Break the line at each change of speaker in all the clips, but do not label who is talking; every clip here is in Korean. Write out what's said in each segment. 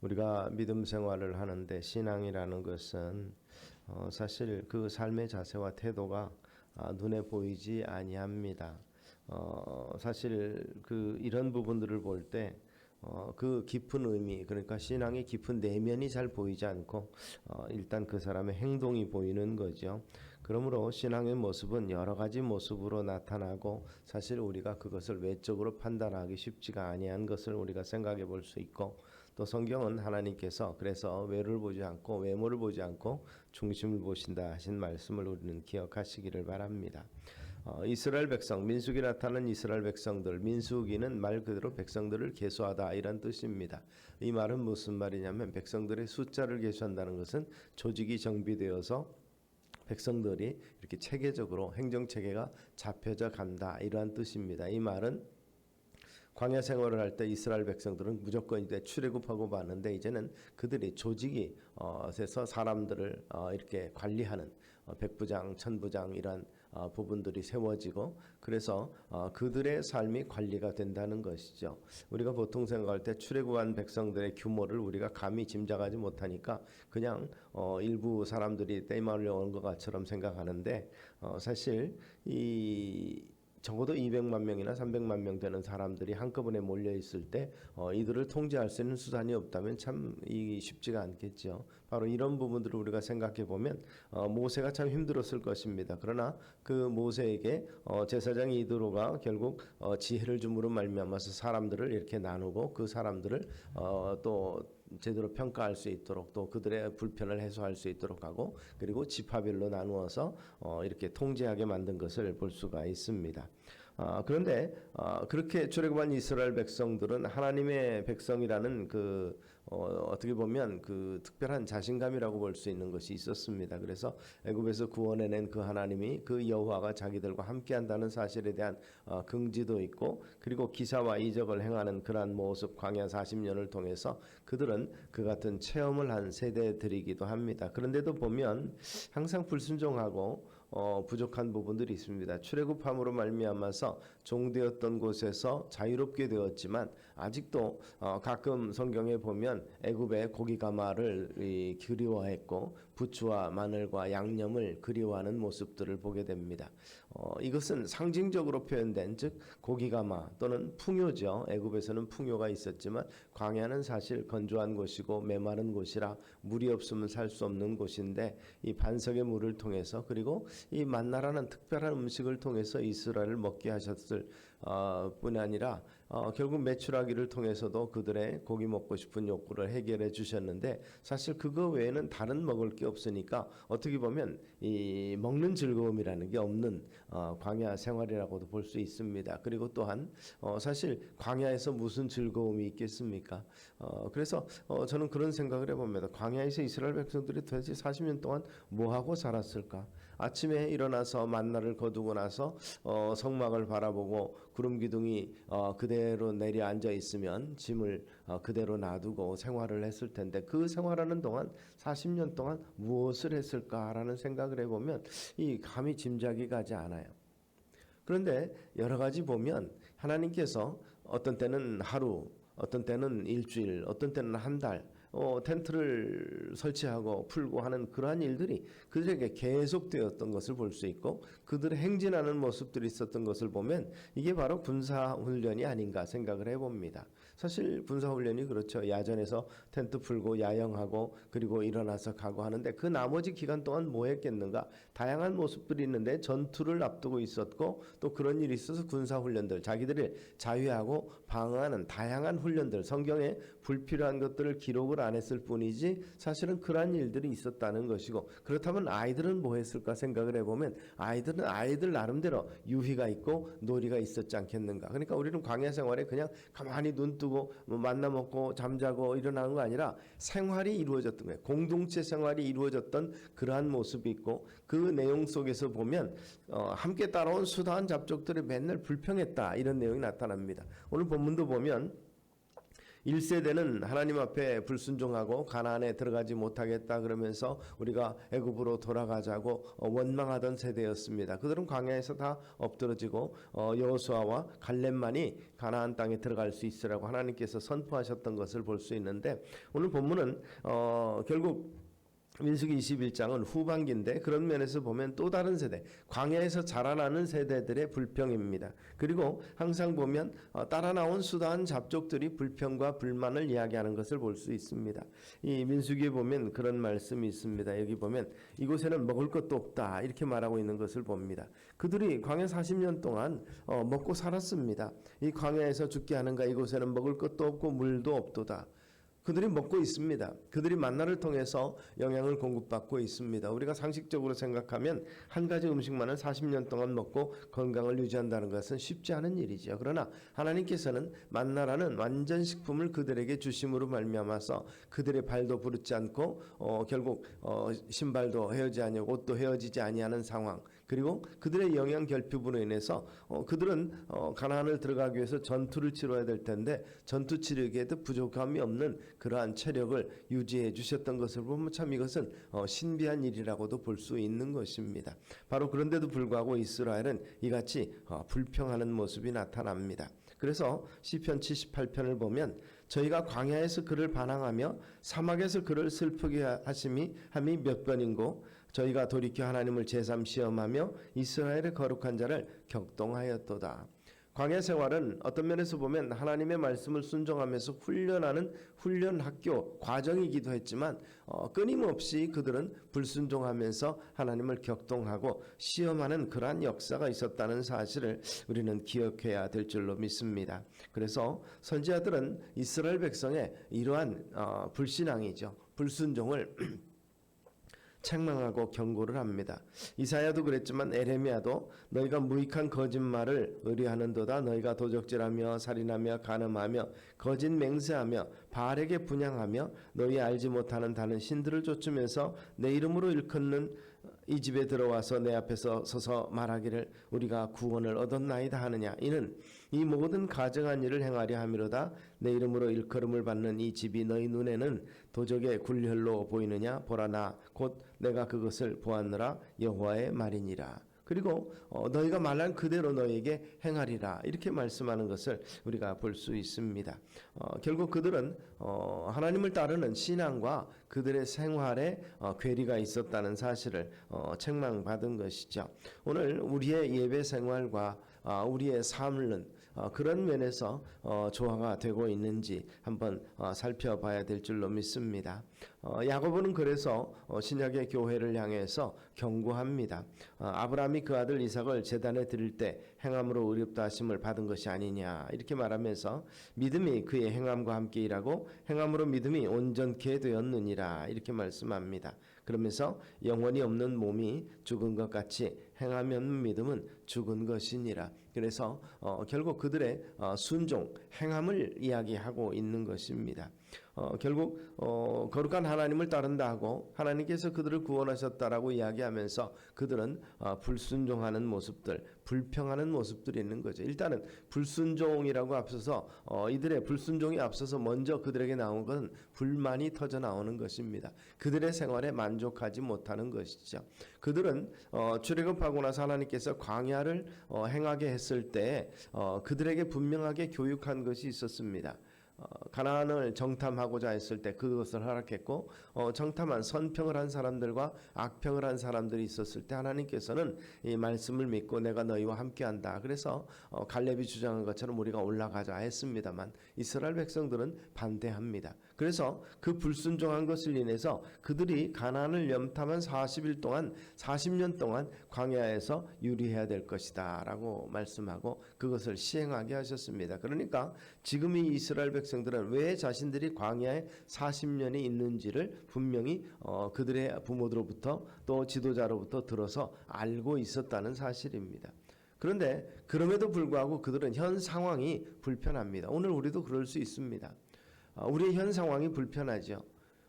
우리가 믿음 생활을 하는데 신앙이라는 것은 어, 사실 그 삶의 자세와 태도가 아, 눈에 보이지 아니합니다. 어, 사실 그 이런 부분들을 볼때 어, 그 깊은 의미 그러니까 신앙의 깊은 내면이 잘 보이지 않고 어, 일단 그 사람의 행동이 보이는 거죠. 그러므로 신앙의 모습은 여러 가지 모습으로 나타나고 사실 우리가 그것을 외적으로 판단하기 쉽지가 아니한 것을 우리가 생각해 볼 수 있고 또 성경은 하나님께서 그래서 외를 보지 않고 외모를 보지 않고 중심을 보신다 하신 말씀을 우리는 기억하시기를 바랍니다. 어, 이스라엘 백성 민수기 나타난 이스라엘 백성들 민수기는 말 그대로 백성들을 계수하다 이런 뜻입니다. 이 말은 무슨 말이냐면 백성들의 숫자를 계수한다는 것은 조직이 정비되어서 백성들이 이렇게 체계적으로 행정 체계가 잡혀져 간다 이러한 뜻입니다. 이 말은 광야 생활을 할 때 이스라엘 백성들은 무조건 이제 출애굽하고 마는데 이제는 그들이 조직이 어, 에서 사람들을 어, 이렇게 관리하는 어, 백부장, 천부장 이런 어, 부분들이 세워지고 그래서 어, 그들의 삶이 관리가 된다는 것이죠. 우리가 보통 생각할 때 출애굽한 백성들의 규모를 우리가 감히 짐작하지 못하니까 그냥 어, 일부 사람들이 떼마을에 온 것처럼 생각하는데 어, 사실 이 적어도 200만 명이나 300만 명 되는 사람들이 한꺼번에 몰려 있을 때 어, 이들을 통제할 수 있는 수단이 없다면 참 이 쉽지가 않겠죠. 바로 이런 부분들을 우리가 생각해 보면 어, 모세가 참 힘들었을 것입니다. 그러나 그 모세에게 어, 제사장 이드로가 결국 어, 지혜를 줌으로 말미암아서 사람들을 이렇게 나누고 그 사람들을 어, 또 제대로 평가할 수 있도록 또 그들의 불편을 해소할 수 있도록 하고 그리고 지파별로 나누어서 어, 이렇게 통제하게 만든 것을 볼 수가 있습니다. 아, 그런데 아, 그렇게 출애굽한 이스라엘 백성들은 하나님의 백성이라는 그 어, 어떻게 보면 그 특별한 자신감이라고 볼 수 있는 것이 있었습니다. 그래서 애굽에서 구원해낸 그 하나님이 그 여호와가 자기들과 함께한다는 사실에 대한 어, 긍지도 있고 그리고 기사와 이적을 행하는 그러한 모습 광야 40년을 통해서 그들은 그 같은 체험을 한 세대들이기도 합니다. 그런데도 보면 항상 불순종하고 어, 부족한 부분들이 있습니다. 출애굽함으로 말미암아서 종되었던 곳에서 자유롭게 되었지만 아직도 어, 가끔 성경에 보면 애굽의 고기 가마를 이, 그리워했고 부추와 마늘과 양념을 그리워하는 모습들을 보게 됩니다. 어, 이것은 상징적으로 표현된 즉 고기 가마 또는 풍요죠. 애굽에서는 풍요가 있었지만 광야는 사실 건조한 곳이고 메마른 곳이라 물이 없으면 살 수 없는 곳인데 이 반석의 물을 통해서 그리고 이 만나라는 특별한 음식을 통해서 이스라엘을 먹게 하셨을 어, 뿐 아니라 어, 결국 매출하기를 통해서도 그들의 고기 먹고 싶은 욕구를 해결해 주셨는데 사실 그거 외에는 다른 먹을 게 없으니까 어떻게 보면 이 먹는 즐거움이라는 게 없는 어, 광야 생활이라고도 볼 수 있습니다. 그리고 또한 어, 사실 광야에서 무슨 즐거움이 있겠습니까? 어, 그래서 어, 저는 그런 생각을 해봅니다. 광야에서 이스라엘 백성들이 도대체 40년 동안 뭐 하고 살았을까? 아침에 일어나서 만나를 거두고 나서 어, 성막을 바라보고 구름 기둥이 어, 그대로 내려 앉아 있으면 짐을 어, 그대로 놔두고 생활을 했을 텐데 그 생활하는 동안 40년 동안 무엇을 했을까라는 생각을 해보면 이 감히 짐작이 가지 않아요. 그런데 여러 가지 보면 하나님께서 어떤 때는 하루, 어떤 때는 일주일, 어떤 때는 한 달, 어, 텐트를 설치하고 풀고 하는 그러한 일들이 그들에게 계속되었던 것을 볼 수 있고 그들의 행진하는 모습들이 있었던 것을 보면 이게 바로 군사 훈련이 아닌가 생각을 해봅니다. 사실 군사훈련이 그렇죠. 야전에서 텐트 풀고 야영하고 그리고 일어나서 가고 하는데 그 나머지 기간 동안 뭐 했겠는가? 다양한 모습들이 있는데 전투를 앞두고 있었고 또 그런 일이 있어서 군사훈련들 자기들을 자유하고 방어하는 다양한 훈련들 성경에 불필요한 것들을 기록을 안 했을 뿐이지 사실은 그러한 일들이 있었다는 것이고 그렇다면 아이들은 뭐 했을까 생각을 해보면 아이들은 아이들 나름대로 유희가 있고 놀이가 있었지 않겠는가 그러니까 우리는 광야 생활에 그냥 가만히 눈 뜨고 뭐 만나 먹고 잠자고 일어나는 거 아니라 생활이 이루어졌던 거예요. 공동체 생활이 이루어졌던 그러한 모습이 있고 그 내용 속에서 보면 어, 함께 따라온 수다한 잡족들이 맨날 불평했다. 이런 내용이 나타납니다. 오늘 본문도 보면 1세대는 하나님 앞에 불순종하고 가나안에 들어가지 못하겠다 그러면서 우리가 애굽으로 돌아가자고 어, 원망하던 세대였습니다. 그들은 광야에서 다 엎드러지고 어, 여호수아와 갈렙만이 가나안 땅에 들어갈 수 있으라고 하나님께서 선포하셨던 것을 볼 수 있는데 오늘 본문은 어, 결국 민수기 21장은 후반기인데 그런 면에서 보면 또 다른 세대, 광야에서 자라나는 세대들의 불평입니다. 그리고 항상 보면 어, 따라 나온 수다한 잡족들이 불평과 불만을 이야기하는 것을 볼 수 있습니다. 이 민수기에 보면 그런 말씀이 있습니다. 여기 보면 이곳에는 먹을 것도 없다 이렇게 말하고 있는 것을 봅니다. 그들이 광야 40년 동안 어, 먹고 살았습니다. 이 광야에서 죽게 하는가 이곳에는 먹을 것도 없고 물도 없도다. 그들이 먹고 있습니다. 그들이 만나를 통해서 영양을 공급받고 있습니다. 우리가 상식적으로 생각하면 한 가지 음식만을 40년 동안 먹고 건강을 유지한다는 것은 쉽지 않은 일이죠. 그러나 하나님께서는 만나라는 완전 식품을 그들에게 주심으로 말미암아서 그들의 발도 부르지 않고 어, 결국 어, 신발도 헤어지 아니하고 옷도 헤어지지 아니하는 상황. 그리고 그들의 영양 결핍으로 인해서 어, 그들은 어, 가나안을 들어가기 위해서 전투를 치러야 될 텐데 전투 치르기에도 부족함이 없는 그러한 체력을 유지해 주셨던 것을 보면 참 이것은 어, 신비한 일이라고도 볼 수 있는 것입니다. 바로 그런데도 불구하고 이스라엘은 이같이 어, 불평하는 모습이 나타납니다. 그래서 시편 78편을 보면 저희가 광야에서 그를 반항하며 사막에서 그를 슬프게 하심이 함이 몇 번인고 저희가 돌이켜 하나님을 제삼 시험하며 이스라엘의 거룩한 자를 격동하였도다. 광야 생활은 어떤 면에서 보면 하나님의 말씀을 순종하면서 훈련하는 훈련 학교 과정이기도 했지만 어, 끊임없이 그들은 불순종하면서 하나님을 격동하고 시험하는 그러한 역사가 있었다는 사실을 우리는 기억해야 될 줄로 믿습니다. 그래서 선지자들은 이스라엘 백성의 이러한 어, 불신앙이죠. 불순종을 책망하고 경고를 합니다. 이사야도 그랬지만 에레미야도 너희가 무익한 거짓말을 의뢰하는도다 너희가 도적질하며 살인하며 간음하며 거짓 맹세하며 바알에게 분양하며 너희 알지 못하는 다른 신들을 쫓으면서 내 이름으로 일컫는 이 집에 들어와서 내 앞에서 서서 말하기를 우리가 구원을 얻었나이다 하느냐 이는 이 모든 가정한 일을 행하려 함이로다 내 이름으로 일컬음을 받는 이 집이 너희 눈에는 도적의 굴혈로 보이느냐 보라 나 곧 내가 그것을 보았느라 여호와의 말이니라 그리고 어, 너희가 말한 그대로 너희에게 행하리라 이렇게 말씀하는 것을 우리가 볼 수 있습니다. 어, 결국 그들은 어, 하나님을 따르는 신앙과 그들의 생활에 어, 괴리가 있었다는 사실을 어, 책망받은 것이죠. 오늘 우리의 예배 생활과 아, 우리의 삶은 어, 그런 면에서 어, 조화가 되고 있는지 한번 어, 살펴봐야 될 줄로 믿습니다. 어, 야고보는 그래서 어, 신약의 교회를 향해서 경고합니다. 어, 아브라함이 그 아들 이삭을 제단에 드릴 때 행함으로 의롭다 하심을 받은 것이 아니냐 이렇게 말하면서 믿음이 그의 행함과 함께 일하고 행함으로 믿음이 온전케 되었느니라 이렇게 말씀합니다. 그러면서 영원히 없는 몸이 죽은 것 같이 없는 믿음은 죽은 것이니라. 그래서 어, 결국 그들의 어, 순종, 행함을 이야기하고 있는 것입니다. 어, 결국 어, 거룩한 하나님을 따른다 하고 하나님께서 그들을 구원하셨다라고 이야기하면서 그들은 어, 불순종하는 모습들, 불평하는 모습들이 있는 거죠. 일단은 불순종이라고 앞서서 어, 이들의 불순종이 앞서서 먼저 그들에게 나온 것은 불만이 터져 나오는 것입니다. 그들의 생활에 만족하지 못하는 것이죠. 그들은 어, 출애굽하고 나서 하나님께서 광야를 어, 행하게 했을 때 어, 그들에게 분명하게 교육한 것이 있었습니다. 어, 가나안을 정탐하고자 했을 때 그것을 허락했고 어, 정탐한 선평을 한 사람들과 악평을 한 사람들이 있었을 때 하나님께서는 이 말씀을 믿고 내가 너희와 함께한다. 그래서 어, 갈렙이 주장한 것처럼 우리가 올라가자 했습니다만 이스라엘 백성들은 반대합니다. 그래서 그 불순종한 것을 인해서 그들이 가나안을 염탐한 40일 동안 40년 동안 광야에서 유리해야 될 것이다라고 말씀하고 그것을 시행하게 하셨습니다. 그러니까 지금 이 이스라엘 백성들은 왜 자신들이 광야에 40년이 있는지를 분명히 어, 그들의 부모들로부터 또 지도자로부터 들어서 알고 있었다는 사실입니다. 그런데 그럼에도 불구하고 그들은 현 상황이 불편합니다. 오늘 우리도 그럴 수 있습니다. 어, 우리의 현 상황이 불편하죠.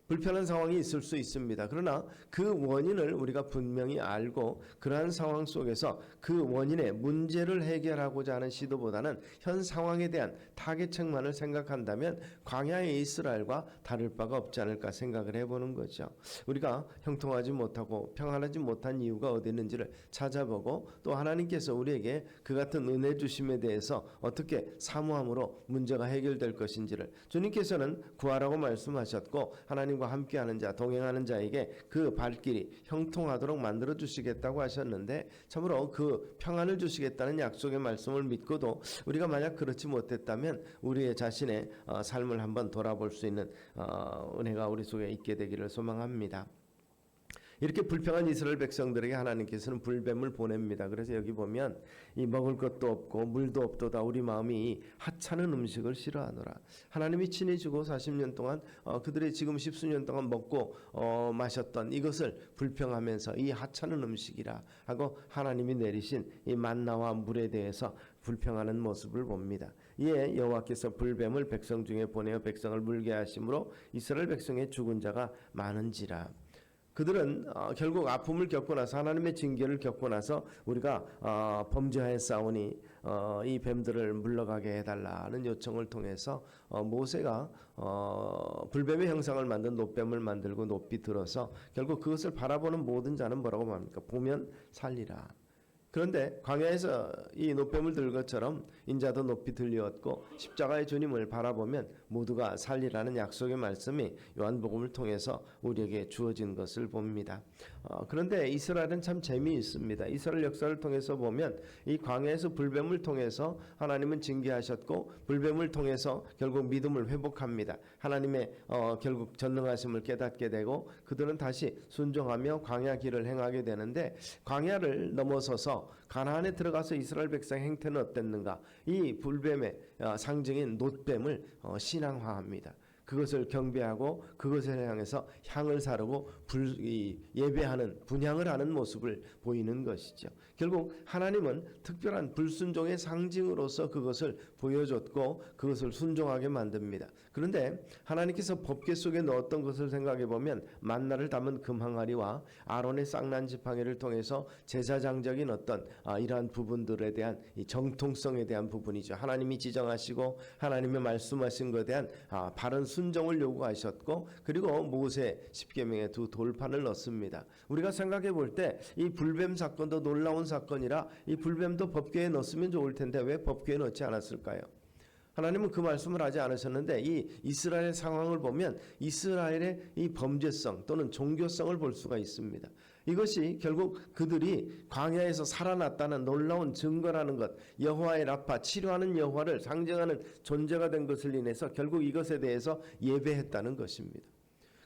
불편한 상황이 있을 수 있습니다. 그러나 그 원인을 우리가 분명히 알고 그러한 상황 속에서 그 원인의 문제를 해결하고자 하는 시도보다는 현 상황에 대한 타겟책만을 생각한다면 광야의 이스라엘과 다를 바가 없지 않을까 생각을 해보는 거죠. 우리가 형통하지 못하고 평안하지 못한 이유가 어디 있는지를 찾아보고 또 하나님께서 우리에게 그 같은 은혜 주심에 대해서 어떻게 사모함으로 문제가 해결될 것인지를 주님께서는 구하라고 말씀하셨고 하나님 과 함께하는 자 동행하는 자에게 그 발길이 형통하도록 만들어 주시겠다고 하셨는데 참으로 그 평안을 주시겠다는 약속의 말씀을 믿고도 우리가 만약 그렇지 못했다면 우리의 자신의 어, 삶을 한번 돌아볼 수 있는 어, 은혜가 우리 속에 있게 되기를 소망합니다. 이렇게 불평한 이스라엘 백성들에게 하나님께서는 불뱀을 보냅니다. 그래서 여기 보면 이 먹을 것도 없고 물도 없도다 우리 마음이 하찮은 음식을 싫어하노라. 하나님이 친히 주고 40년 동안 어, 그들이 지금 십수년 동안 먹고 어, 마셨던 이것을 불평하면서 이 하찮은 음식이라 하고 하나님이 내리신 이 만나와 물에 대해서 불평하는 모습을 봅니다. 이에 여호와께서 불뱀을 백성 중에 보내어 백성을 물게 하심으로 이스라엘 백성의 죽은 자가 많은지라. 그들은 어, 결국 아픔을 겪고 나서 하나님의 징계를 겪고 나서 우리가 어, 범죄하였사오니 어, 이 뱀들을 물러가게 해달라는 요청을 통해서 어, 모세가 어, 불뱀의 형상을 만든 노뱀을 만들고 높이 들어서 결국 그것을 바라보는 모든 자는 뭐라고 말합니까? 보면 살리라. 그런데 광야에서 이 노뱀을 들 것처럼 인자도 높이 들리었고 십자가의 주님을 바라보면 모두가 살리라는 약속의 말씀이 요한복음을 통해서 우리에게 주어진 것을 봅니다. 어, 그런데 이스라엘은 참 재미있습니다. 이스라엘 역사를 통해서 보면 이 광야에서 불뱀을 통해서 하나님은 징계하셨고 불뱀을 통해서 결국 믿음을 회복합니다. 하나님의 어, 결국 전능하심을 깨닫게 되고 그들은 다시 순종하며 광야 길을 행하게 되는데 광야를 넘어서서 가나안에 들어가서 이스라엘 백성 행태는 어땠는가? 이 불뱀의 어, 상징인 놋뱀을 어, 신 앙화합니다. 그것을 경배하고 그것을 향해서 향을 사르고 불, 이, 예배하는 분향을 하는 모습을 보이는 것이죠. 결국 하나님은 특별한 불순종의 상징으로서 그것을 보여줬고 그것을 순종하게 만듭니다. 그런데 하나님께서 법궤 속에 넣었던 것을 생각해 보면 만나를 담은 금항아리와 아론의 쌍난 지팡이를 통해서 제사장적인 어떤 아, 이러한 부분들에 대한 이 정통성에 대한 부분이죠. 하나님이 지정하시고 하나님의 말씀하신 것에 대한 아, 바른 순종을 요구하셨고 그리고 모세 십계명에 두 돌판을 넣습니다. 우리가 생각해 볼 때 이 불뱀 사건도 놀라운 사건이라 이 불뱀도 법궤에 넣었으면 좋을 텐데 왜 법궤에 넣지 않았을까요? 하나님은 그 말씀을 하지 않으셨는데 이 이스라엘의 상황을 보면 이스라엘의 이 범죄성 또는 종교성을 볼 수가 있습니다. 이것이 결국 그들이 광야에서 살아났다는 놀라운 증거라는 것, 여호와의 라파 치료하는 여호와를 상징하는 존재가 된 것을 인해서 결국 이것에 대해서 예배했다는 것입니다.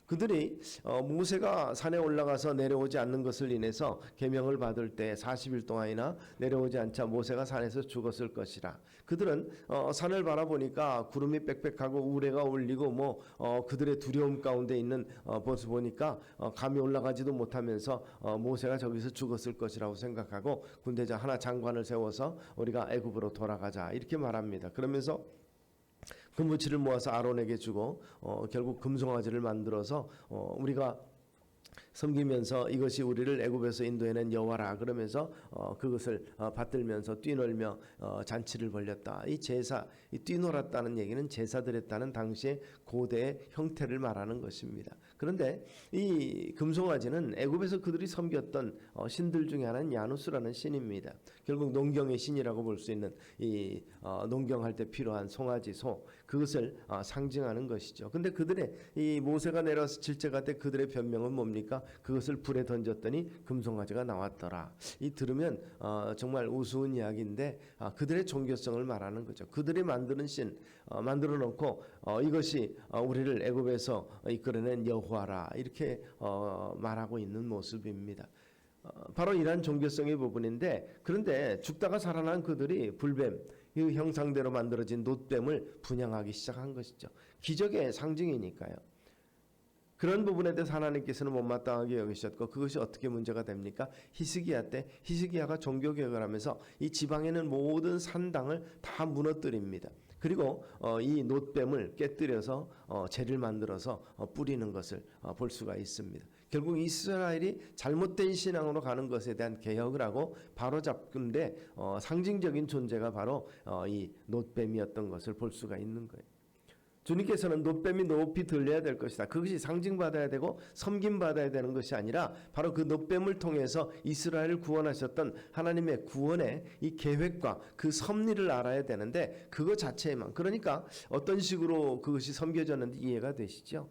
그들이 어, 모세가 산에 올라가서 내려오지 않는 것을 인해서 계명을 받을 때 40일 동안이나 내려오지 않자 모세가 산에서 죽었을 것이라. 그들은 어, 산을 바라보니까 구름이 빽빽하고 우레가 울리고 뭐 어, 그들의 두려움 가운데 있는 어, 모습 보니까 어, 감이 올라가지도 못하면서 어, 모세가 저기서 죽었을 것이라고 생각하고 군대장 하나 장관을 세워서 우리가 애굽으로 돌아가자 이렇게 말합니다. 그러면서 금부치를 모아서 아론에게 주고 어, 결국 금송아지를 만들어서 어, 우리가 섬기면서 이것이 우리를 애굽에서 인도해낸 여호와라 그러면서 어, 그것을 어, 받들면서 뛰놀며 어, 잔치를 벌렸다. 이 제사, 이 뛰놀았다는 얘기는 제사드렸다는 당시의 고대의 형태를 말하는 것입니다. 그런데 이 금송아지는 애굽에서 그들이 섬겼던 어, 신들 중에 하나는 야누스라는 신입니다. 결국 농경의 신이라고 볼 수 있는 이 어, 농경할 때 필요한 송아지 소 그것을 어, 상징하는 것이죠. 근데 그들의 이 모세가 내려서 질책할 때 그들의 변명은 뭡니까? 그것을 불에 던졌더니 금송아지가 나왔더라. 이 들으면 어, 정말 우스운 이야기인데 아, 그들의 종교성을 말하는 거죠. 그들이 만드는 신 어, 만들어 놓고 어, 이것이 어, 우리를 애굽에서 이끌어낸 여호와라 이렇게 어, 말하고 있는 모습입니다. 어, 바로 이러한 종교성의 부분인데 그런데 죽다가 살아난 그들이 불뱀 이 형상대로 만들어진 놋뱀을 분양하기 시작한 것이죠. 기적의 상징이니까요. 그런 부분에 대해서 하나님께서는 못마땅하게 여기셨고 그것이 어떻게 문제가 됩니까? 히스기야 때 히스기야가 종교 개혁을 하면서 이 지방에 있는 모든 산당을 다 무너뜨립니다. 그리고 어, 이 놋뱀을 깨뜨려서 어, 재를 만들어서 어, 뿌리는 것을 어, 볼 수가 있습니다. 결국 이스라엘이 잘못된 신앙으로 가는 것에 대한 개혁을 하고 바로잡는데 어, 상징적인 존재가 바로 어, 이 놋뱀이었던 것을 볼 수가 있는 거예요. 주님께서는 놋뱀이 높이 들려야 될 것이다. 그것이 상징받아야 되고 섬김받아야 되는 것이 아니라 바로 그 놋뱀을 통해서 이스라엘을 구원하셨던 하나님의 구원의 이 계획과 그 섭리를 알아야 되는데 그거 자체에만 그러니까 어떤 식으로 그것이 섬겨졌는지 이해가 되시죠?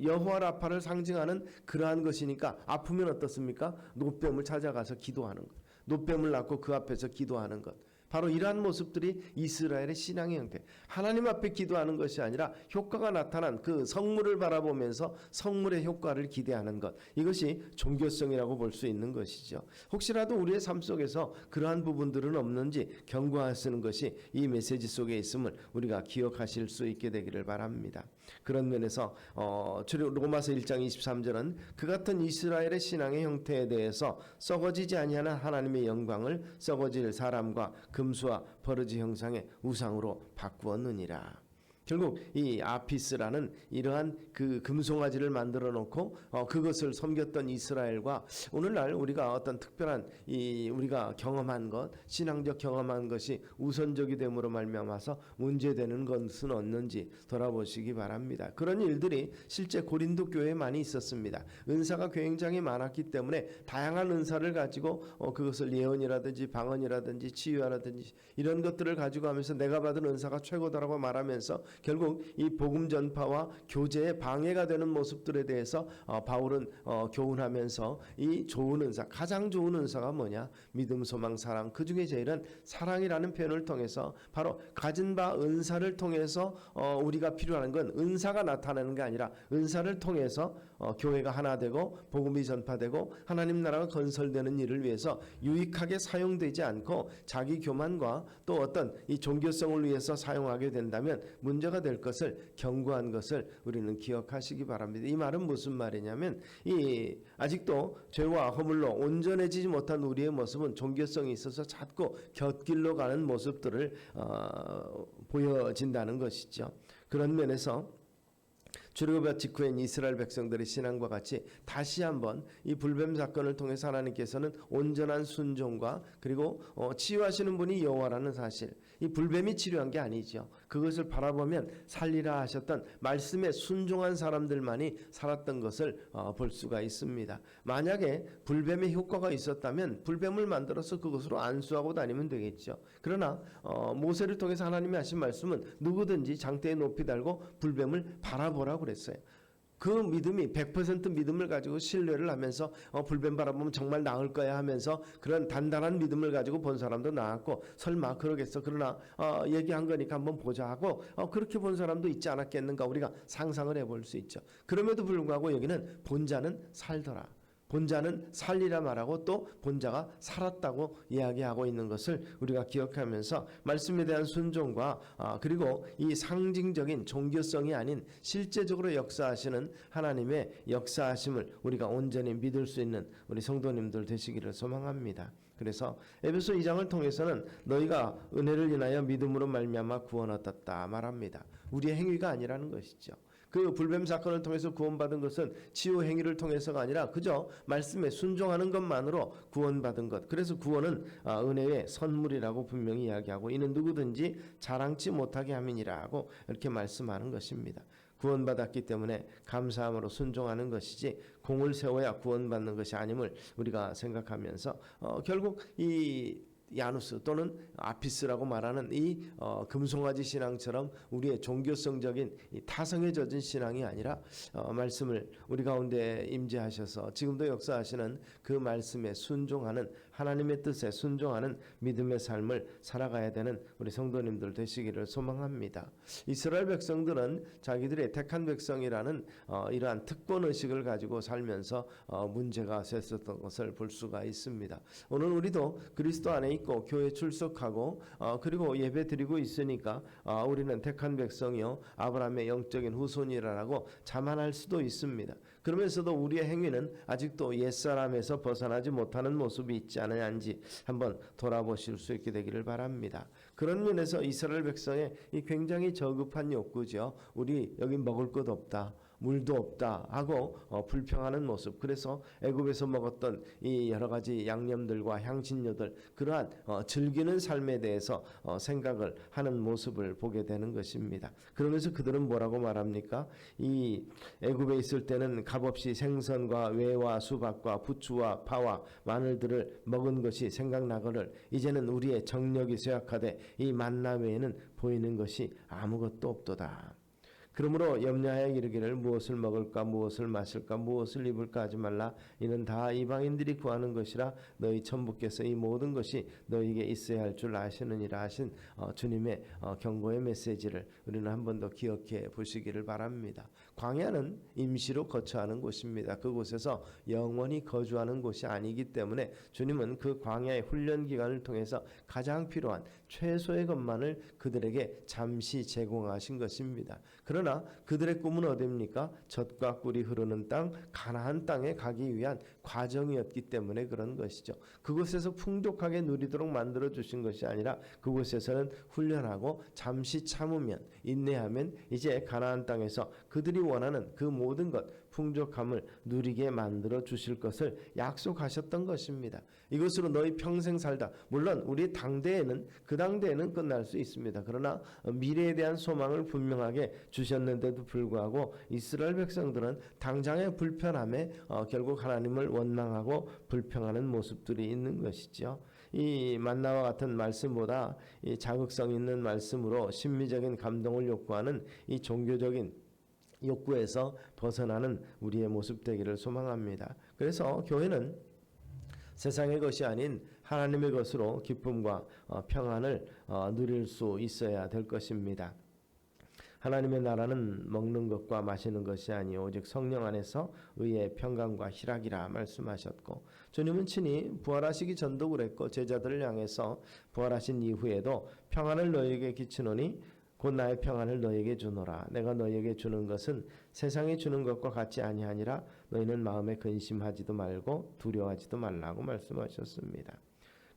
여호와 라파를 상징하는 그러한 것이니까 아프면 어떻습니까? 놋뱀을 찾아가서 기도하는 것. 놋뱀을 낳고 그 앞에서 기도하는 것. 바로 이러한 모습들이 이스라엘의 신앙의 형태. 하나님 앞에 기도하는 것이 아니라 효과가 나타난 그 성물을 바라보면서 성물의 효과를 기대하는 것. 이것이 종교성이라고 볼 수 있는 것이죠. 혹시라도 우리의 삶 속에서 그러한 부분들은 없는지 경고하시는 것이 이 메시지 속에 있음을 우리가 기억하실 수 있게 되기를 바랍니다. 그런 면에서 어, 로마서 1장 23절은 그 같은 이스라엘의 신앙의 형태에 대해서 썩어지지 아니하는 하나님의 영광을 썩어질 사람과 금수와 버르지 형상의 우상으로 바꾸었느니라. 결국 이 아피스라는 이러한 그 금송아지를 만들어 놓고 어, 그것을 섬겼던 이스라엘과 오늘날 우리가 어떤 특별한 이 우리가 경험한 것 신앙적 경험한 것이 우선적이 됨으로 말미암아서 문제되는 것은 없는지 돌아보시기 바랍니다. 그런 일들이 실제 고린도 교회에 많이 있었습니다. 은사가 굉장히 많았기 때문에 다양한 은사를 가지고 어, 그것을 예언이라든지 방언이라든지 치유라든지 이런 것들을 가지고 하면서 내가 받은 은사가 최고다라고 말하면서 결국 이 복음 전파와 교제에 방해가 되는 모습들에 대해서 어, 바울은 어, 교훈하면서 이 좋은 은사 가장 좋은 은사가 뭐냐? 믿음 소망 사랑. 그 중에 제일은 사랑이라는 표현을 통해서 바로 가진 바 은사를 통해서 어, 우리가 필요한 건 은사가 나타나는 게 아니라 은사를 통해서 어, 교회가 하나 되고 복음이 전파되고 하나님 나라가 건설되는 일을 위해서 유익하게 사용되지 않고 자기 교만과 또 어떤 이 종교성을 위해서 사용하게 된다면 문제 가 될 것을 경고한 것을 우리는 기억하시기 바랍니다. 이 말은 무슨 말이냐면 이 아직도 죄와 허물로 온전해지지 못한 우리의 모습은 종교성이 있어서 자꾸 곁길로 가는 모습들을 어, 보여진다는 것이죠. 그런 면에서 출애굽 직후엔 이스라엘 백성들의 신앙과 같이 다시 한번 이 불뱀 사건을 통해서 하나님께서는 온전한 순종과 그리고 어, 치유하시는 분이 여호와라는 사실 이 불뱀이 치료한 게 아니죠. 그것을 바라보면 살리라 하셨던 말씀에 순종한 사람들만이 살았던 것을 어, 볼 수가 있습니다. 만약에 불뱀의 효과가 있었다면 불뱀을 만들어서 그것으로 안수하고 다니면 되겠죠. 그러나 어, 모세를 통해서 하나님이 하신 말씀은 누구든지 장대에 높이 달고 불뱀을 바라보라고 그랬어요. 그 믿음이 100% 믿음을 가지고 신뢰를 하면서 어, 불뱀 바라보면 정말 나을 거야 하면서 그런 단단한 믿음을 가지고 본 사람도 나왔고 설마 그러겠어? 그러나 어, 얘기한 거니까 한번 보자 하고 어, 그렇게 본 사람도 있지 않았겠는가 우리가 상상을 해볼 수 있죠. 그럼에도 불구하고 여기는 본자는 살더라 본자는 살리라 말하고 또 본자가 살았다고 이야기하고 있는 것을 우리가 기억하면서 말씀에 대한 순종과 아, 그리고 이 상징적인 종교성이 아닌 실제적으로 역사하시는 하나님의 역사하심을 우리가 온전히 믿을 수 있는 우리 성도님들 되시기를 소망합니다. 그래서 에베소 2장을 통해서는 너희가 은혜를 인하여 믿음으로 말미암아 구원 얻었다 말합니다. 우리의 행위가 아니라는 것이죠. 그 불뱀 사건을 통해서 구원받은 것은 치유 행위를 통해서가 아니라 그저 말씀에 순종하는 것만으로 구원받은 것. 그래서 구원은 아, 은혜의 선물이라고 분명히 이야기하고 이는 누구든지 자랑치 못하게 함이니라고 이렇게 말씀하는 것입니다. 구원받았기 때문에 감사함으로 순종하는 것이지 공을 세워야 구원받는 것이 아님을 우리가 생각하면서 어, 결국 이 야누스 또는 아피스라고 말하는 이 어, 금송아지 신앙처럼 우리의 종교성적인 이 타성에 젖은 신앙이 아니라 어, 말씀을 우리 가운데 임재하셔서 지금도 역사하시는 그 말씀에 순종하는 하나님의 뜻에 순종하는 믿음의 삶을 살아가야 되는 우리 성도님들 되시기를 소망합니다. 이스라엘 백성들은 자기들의 택한 백성이라는 어, 이러한 특권 의식을 가지고 살면서 어, 문제가 됐었던 것을 볼 수가 있습니다. 오늘 우리도 그리스도 안에 있고 교회 출석하고 어, 그리고 예배 드리고 있으니까 어, 우리는 택한 백성이요 아브라함의 영적인 후손이라고 자만할 수도 있습니다. 그러면서도 우리의 행위는 아직도 옛사람에서 벗어나지 못하는 모습이 있지 않은지 한번 돌아보실 수 있게 되기를 바랍니다. 그런 면에서 이스라엘 백성의 이 굉장히 저급한 욕구죠. 우리 여기 먹을 것 없다. 물도 없다 하고 어, 불평하는 모습. 그래서 애굽에서 먹었던 이 여러 가지 양념들과 향신료들 그러한 어, 즐기는 삶에 대해서 어, 생각을 하는 모습을 보게 되는 것입니다. 그러면서 그들은 뭐라고 말합니까? 이 애굽에 있을 때는 값없이 생선과 외와 수박과 부추와 파와 마늘들을 먹은 것이 생각나거늘 이제는 우리의 정력이 쇠약하되 이 만나 외에는 보이는 것이 아무것도 없도다. 그러므로 염려하여 이르기를 무엇을 먹을까 무엇을 마실까 무엇을 입을까 하지 말라 이는 다 이방인들이 구하는 것이라 너희 천부께서 이 모든 것이 너희에게 있어야 할 줄 아시느니라 하신 어, 주님의 어, 경고의 메시지를 우리는 한 번 더 기억해 보시기를 바랍니다. 광야는 임시로 거처하는 곳입니다. 그곳에서 영원히 거주하는 곳이 아니기 때문에 주님은 그 광야의 훈련 기간을 통해서 가장 필요한 최소의 것만을 그들에게 잠시 제공하신 것입니다. 그러나 그들의 꿈은 어디입니까? 젖과 꿀이 흐르는 땅 가나안 땅에 가기 위한 과정이었기 때문에 그런 것이죠. 그곳에서 풍족하게 누리도록 만들어 주신 것이 아니라 그곳에서는 훈련하고 잠시 참으면 인내하면 이제 가나안 땅에서 그들이 원하는 그 모든 것 풍족함을 누리게 만들어 주실 것을 약속하셨던 것입니다. 이것으로 너희 평생 살다. 물론 우리 당대에는 그 당대에는 끝날 수 있습니다. 그러나 미래에 대한 소망을 분명하게 주셨는데도 불구하고 이스라엘 백성들은 당장의 불편함에 어, 결국 하나님을 원망하고 불평하는 모습들이 있는 것이죠. 이 만나와 같은 말씀보다 이 자극성 있는 말씀으로 심미적인 감동을 욕구하는 이 종교적인 욕구에서 벗어나는 우리의 모습 되기를 소망합니다. 그래서 교회는 세상의 것이 아닌 하나님의 것으로 기쁨과 어, 평안을 어, 누릴 수 있어야 될 것입니다. 하나님의 나라는 먹는 것과 마시는 것이 아니 오직 성령 안에서 의의 평강과 희락이라 말씀하셨고 주님은 친히 부활하시기 전도 그랬고 제자들을 향해서 부활하신 이후에도 평안을 너희에게 끼치노니 곧 나의 평안을 너희에게 주노라. 내가 너희에게 주는 것은 세상이 주는 것과 같지 아니하니라. 너희는 마음에 근심하지도 말고 두려워하지도 말라고 말씀하셨습니다.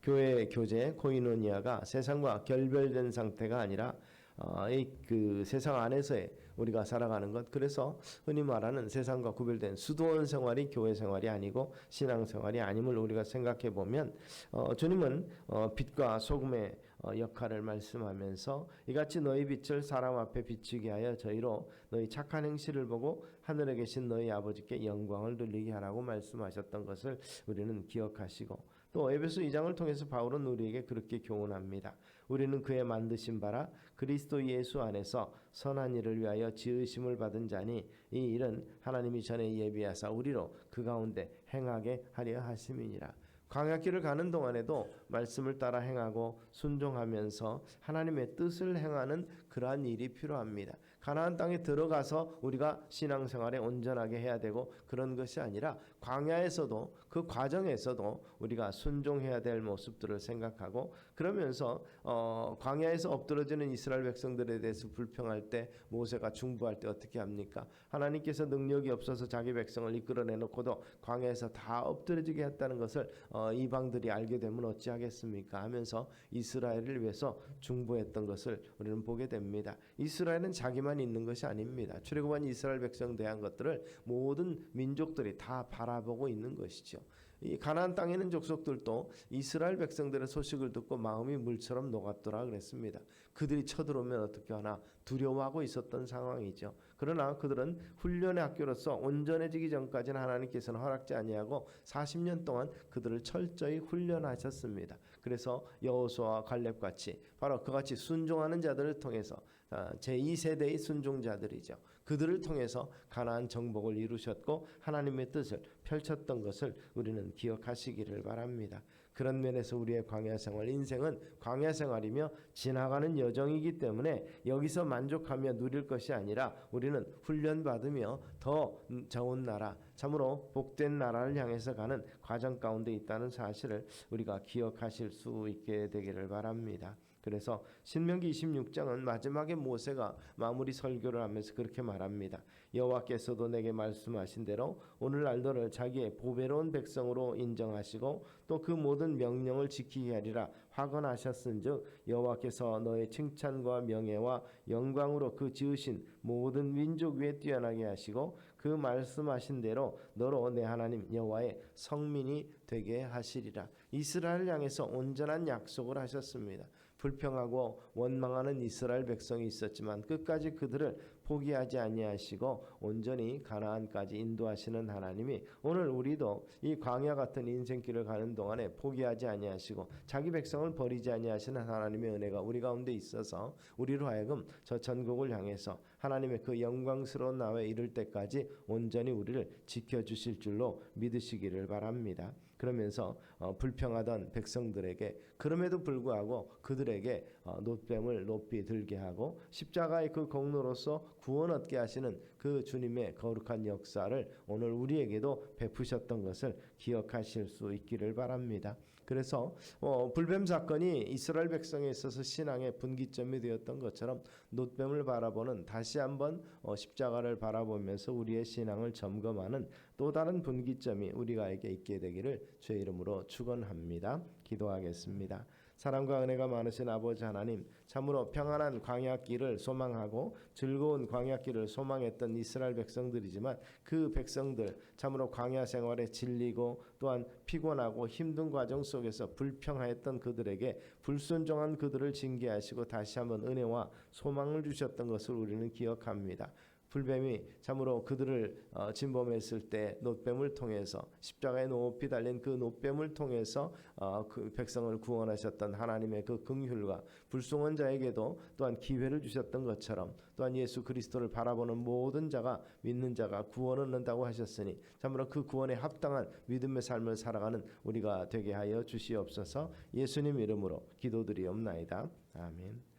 교회 교제 코이노니아가 세상과 결별된 상태가 아니라 어, 이그 세상 안에서의 우리가 살아가는 것. 그래서 흔히 말하는 세상과 구별된 수도원 생활이 교회 생활이 아니고 신앙 생활이 아님을 우리가 생각해 보면 어, 주님은 어, 빛과 소금의 어, 역할을 말씀하면서 이같이 너희 빛을 사람 앞에 비추게 하여 저희로 너희 착한 행실을 보고 하늘에 계신 너희 아버지께 영광을 돌리게 하라고 말씀하셨던 것을 우리는 기억하시고 또 에베소 2장을 통해서 바울은 우리에게 그렇게 교훈합니다. 우리는 그의 만드신 바라 그리스도 예수 안에서 선한 일을 위하여 지으심을 받은 자니 이 일은 하나님이 전에 예비하사 우리로 그 가운데 행하게 하려 하심이니라. 광야길을 가는 동안에도 말씀을 따라 행하고 순종하면서 하나님의 뜻을 행하는 그러한 일이 필요합니다. 가나안 땅에 들어가서 우리가 신앙생활에 온전하게 해야 되고 그런 것이 아니라 광야에서도 그 과정에서도 우리가 순종해야 될 모습들을 생각하고 그러면서 어, 광야에서 엎드러지는 이스라엘 백성들에 대해서 불평할 때 모세가 중부할 때 어떻게 합니까? 하나님께서 능력이 없어서 자기 백성을 이끌어내놓고도 광야에서 다 엎드려지게 했다는 것을 어, 이방들이 알게 되면 어찌하겠습니까? 하면서 이스라엘을 위해서 중보했던 것을 우리는 보게 됩니다. 이스라엘은 자기만 있는 것이 아닙니다. 출애굽한 이스라엘 백성 대한 것들을 모든 민족들이 다 바라 보고 있는 것이죠. 이 가나안 땅에 있는 족속들도 이스라엘 백성들의 소식을 듣고 마음이 물처럼 녹았더라 그랬습니다. 그들이 쳐들어오면 어떻게 하나 두려워하고 있었던 상황이죠. 그러나 그들은 훈련의 학교로서 온전해지기 전까지는 하나님께서는 허락지 아니하고 40년 동안 그들을 철저히 훈련하셨습니다. 그래서 여호수아와 갈렙 같이 바로 그같이 순종하는 자들을 통해서 아, 제2세대의 순종자들이죠. 그들을 통해서 가나안 정복을 이루셨고 하나님의 뜻을 펼쳤던 것을 우리는 기억하시기를 바랍니다. 그런 면에서 우리의 광야 생활 인생은 광야 생활이며 지나가는 여정이기 때문에 여기서 만족하며 누릴 것이 아니라 우리는 훈련 받으며 더 좋은 나라 참으로 복된 나라를 향해서 가는 과정 가운데 있다는 사실을 우리가 기억하실 수 있게 되기를 바랍니다. 그래서 신명기 26장은 마지막에 모세가 마무리 설교를 하면서 그렇게 말합니다. 여호와께서도 내게 말씀하신 대로 오늘 날도를 자기의 보배로운 백성으로 인정하시고 또 그 모든 명령을 지키게 하리라 화건하셨은즉 여호와께서 너의 칭찬과 명예와 영광으로 그 지으신 모든 민족 위에 뛰어나게 하시고 그 말씀하신 대로 너로 내 하나님 여호와의 성민이 되게 하시리라. 이스라엘 향해서 온전한 약속을 하셨습니다. 불평하고 원망하는 이스라엘 백성이 있었지만 끝까지 그들을 포기하지 아니하시고 온전히 가나안까지 인도하시는 하나님이 오늘 우리도 이 광야 같은 인생길을 가는 동안에 포기하지 아니하시고 자기 백성을 버리지 아니하시는 하나님의 은혜가 우리 가운데 있어서 우리로 하여금 저 전국을 향해서 하나님의 그 영광스러운 나라에 이를 때까지 온전히 우리를 지켜 주실 줄로 믿으시기를 바랍니다. 그러면서 어, 불평하던 백성들에게 그럼에도 불구하고 그들에게 어, 노뱀을 높이 들게 하고 십자가의 그 공로로서 구원 얻게 하시는 그 주님의 거룩한 역사를 오늘 우리에게도 베푸셨던 것을 기억하실 수 있기를 바랍니다. 그래서 어, 불뱀 사건이 이스라엘 백성에 있어서 신앙의 분기점이 되었던 것처럼 노뱀을 바라보는 다시 한번 어, 십자가를 바라보면서 우리의 신앙을 점검하는 또 다른 분기점이 우리가에게 있게 되기를 주의 이름으로 축원합니다. 기도하겠습니다. 사랑과 은혜가 많으신 아버지 하나님, 참으로 평안한 광야길을 소망하고 즐거운 광야길을 소망했던 이스라엘 백성들이지만 그 백성들 참으로 광야 생활에 질리고 또한 피곤하고 힘든 과정 속에서 불평하였던 그들에게 불순종한 그들을 징계하시고 다시 한번 은혜와 소망을 주셨던 것을 우리는 기억합니다. 불뱀이 참으로 그들을 어, 진범했을 때 노뱀을 통해서 십자가에 높이 달린 그 노뱀을 통해서 어, 그 백성을 구원하셨던 하나님의 그 긍휼과 불송한 자에게도 또한 기회를 주셨던 것처럼 또한 예수 그리스도를 바라보는 모든 자가 믿는 자가 구원을 얻는다고 하셨으니 참으로 그 구원에 합당한 믿음의 삶을 살아가는 우리가 되게 하여 주시옵소서 예수님 이름으로 기도드리옵나이다 아멘.